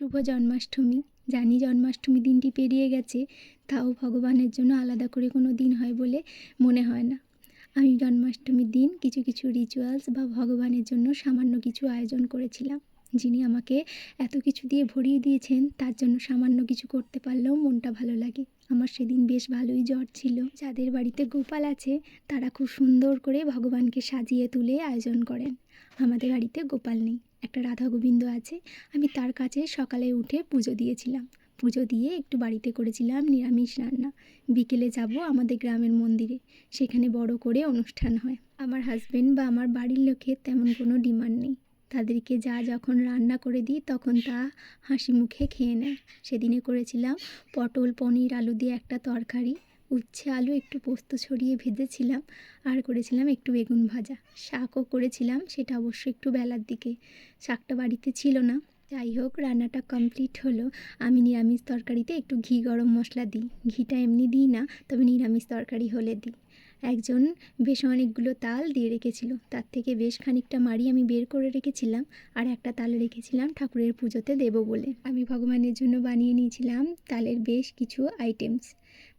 শুভ জন্মাষ্টমী। জানি জন্মাষ্টমী দিনটি পেরিয়ে গেছে, তাও ভগবানের জন্য আলাদা করে কোনো দিন হয় বলে মনে হয় না। আমি জন্মাষ্টমীর দিন কিছু কিছু রিচুয়ালস বা ভগবানের জন্য সামান্য কিছু আয়োজন করেছিলাম। যিনি আমাকে এত কিছু দিয়ে ভরিয়ে দিয়েছেন, তার জন্য সামান্য কিছু করতে পারলেও মনটা ভালো লাগে। আমার সেদিন বেশ ভালোই জ্বর ছিল। যাদের বাড়িতে গোপাল আছে, তারা খুব সুন্দর করে ভগবানকে সাজিয়ে তুলে আয়োজন করেন। আমাদের বাড়িতে গোপাল নেই। একটা রাধা গোবিন্দ আছে। আমি তার কাছে সকালে উঠে পুজো দিয়েছিলাম। পুজো দিয়ে একটু বাড়িতে করেছিলাম নিরামিষ রান্না। বিকেলে যাব আমাদের গ্রামের মন্দিরে। সেখানে বড় করে অনুষ্ঠান হয়। আমার হাজবেন্ড বা আমার বাড়ির লোকের তেমন কোনো ডিমান্ড নেই। তাদেরকে যা যখন রান্না করে দিই, তখন তা হাসি মুখে খেয়ে নেয়। সেদিনে করেছিলাম পটল পনির আলু দিয়ে একটা তরকারি। উচ্ছে আলু একটু পোস্ত ছড়িয়ে ভেজেছিলাম আর করেছিলাম একটু বেগুন ভাজা। শাকও করেছিলাম, সেটা অবশ্য একটু বেলার দিকে। শাকটা বাড়িতে ছিল না। যাই হোক, রান্নাটা কমপ্লিট হলো। আমি নিরামিষ তরকারিতে একটু ঘি গরম মশলা দিই। ঘিটা এমনি দিই না, তবে নিরামিষ তরকারি হলে দিই। একজন বেশ অনেকগুলো তাল দিয়ে রেখেছিল। তার থেকে বেশ খানিকটা মারি আমি বের করে রেখেছিলাম আর একটা তাল রেখেছিলাম ঠাকুরের পুজোতে দেবো বলে। আমি ভগবানের জন্য বানিয়ে নিয়েছিলাম তালের বেশ কিছু আইটেমস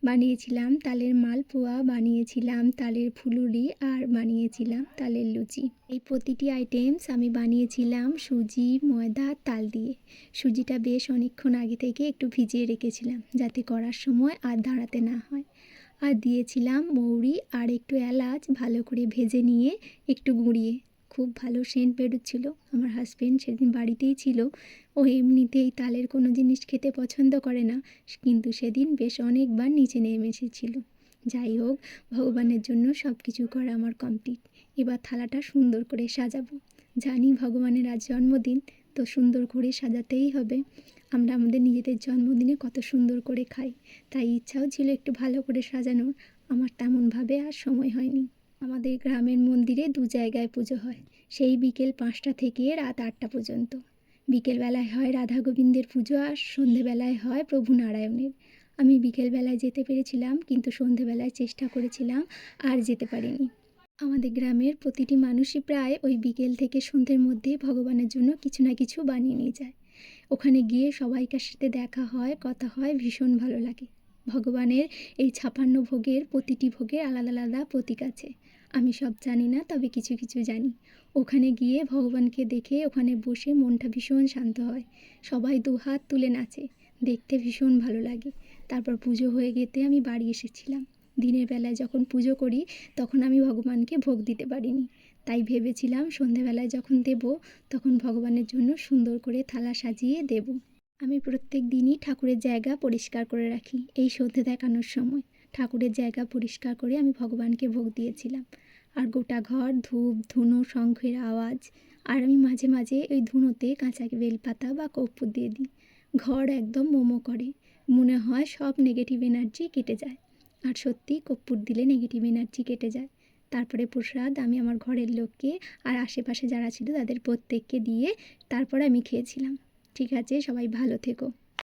বানিয়েছিলাম, তালের মালপোয়া বানিয়েছিলাম, তালের ফুলুরি আর বানিয়েছিলাম তালের লুচি। এই প্রতিটি আইটেমস আমি বানিয়েছিলাম সুজি, ময়দা, তাল দিয়ে। সুজিটা বেশ অনেকক্ষণ আগে থেকে একটু ভিজিয়ে রেখেছিলাম যাতে করার সময় আর দাঁড়াতে না হয়। আর দিয়েছিলাম মৌরি আর একটু এলাচ ভালো করে ভেজে নিয়ে একটু গুঁড়িয়ে। খুব ভালো সেন্ট বেরোচ্ছিল আমার হাজব্যান্ড সেদিন বাড়িতেই ছিল, ও এমনিতেই তালের কোনো জিনিস খেতে পছন্দ করে না, কিন্তু সেদিন বেশ অনেকবার নিচে নেমে এসেছিল। যাই হোক, ভগবানের জন্য সব কিছু করা আমার কমপ্লিট এবার থালাটা সুন্দর করে সাজাবো। জানি ভগবানের আজ জন্মদিন, তো সুন্দর করে সাজাতেই হবে। আমরা আমাদের নিজেদের জন্মদিনে কত সুন্দর করে খাই। তাই ইচ্ছাও ছিল একটু ভালো করে সাজানোর, আমার তেমনভাবে আর সময় হয়নি। আমাদের গ্রামের মন্দিরে দু জায়গায় পুজো হয়। সেই বিকেল পাঁচটা থেকে রাত আটটা পর্যন্ত। বিকেলবেলায় হয় রাধা গোবিন্দের পুজো আর সন্ধেবেলায় হয় প্রভু নারায়ণের। আমি বিকেলবেলায় যেতে পেরেছিলাম, কিন্তু সন্ধেবেলায় চেষ্টা করেছিলাম, আর যেতে পারিনি। আমাদের গ্রামের প্রতিটি মানুষই প্রায় ওই বিকেল থেকে সন্ধ্যের মধ্যে ভগবানের জন্য কিছু না কিছু বানিয়ে নিয়ে যায়। ওখানে গিয়ে সবাইকার সাথে দেখা হয়, কথা হয়, ভীষণ ভালো লাগে। ভগবানের এই ছাপান্ন ভোগের প্রতিটি ভোগের আলাদা আলাদা প্রতীক আছে। আমি সব জানি না, তবে কিছু কিছু জানি। ওখানে গিয়ে ভগবানকে দেখে ওখানে বসে মনটা ভীষণ শান্ত হয়। সবাই দু হাত তুলে নাচে। দেখতে ভীষণ ভালো লাগে। তারপর পুজো হয়ে গেতে আমি বাড়ি এসেছিলাম। দিনের বেলায় যখন পুজো করি, তখন আমি ভগবানকে ভোগ দিতে পারিনি। তাই ভেবেছিলাম সন্ধেবেলায় যখন দেব, তখন ভগবানের জন্য সুন্দর করে থালা সাজিয়ে দেব। আমি প্রত্যেক দিনই ঠাকুরের জায়গা পরিষ্কার করে রাখি, এই সন্ধে দেখানোর সময়। ঠাকুরের জায়গা পরিষ্কার করে আমি ভগবানকে ভোগ দিয়েছিলাম। আর গোটা ঘর ধূপ, ধুনো, শঙ্খের আওয়াজ, আর আমি মাঝে মাঝে ওই ধুনোতে কাঁচা বেলপাতা বা কর্পূর দিয়ে দিই। ঘর একদম মোমো করে, মনে হয় সব নেগেটিভ এনার্জি কেটে যায়। আর সত্যি কর্পূর দিলে নেগেটিভ এনার্জি কেটে যায়। তারপরে প্রসাদ আমি আমার ঘরের লোককে আর আশেপাশে যারা ছিল তাদের প্রত্যেককে দিয়ে তারপরে আমি খেয়েছিলাম। ঠিক আছে সবাই ভালো থেকো।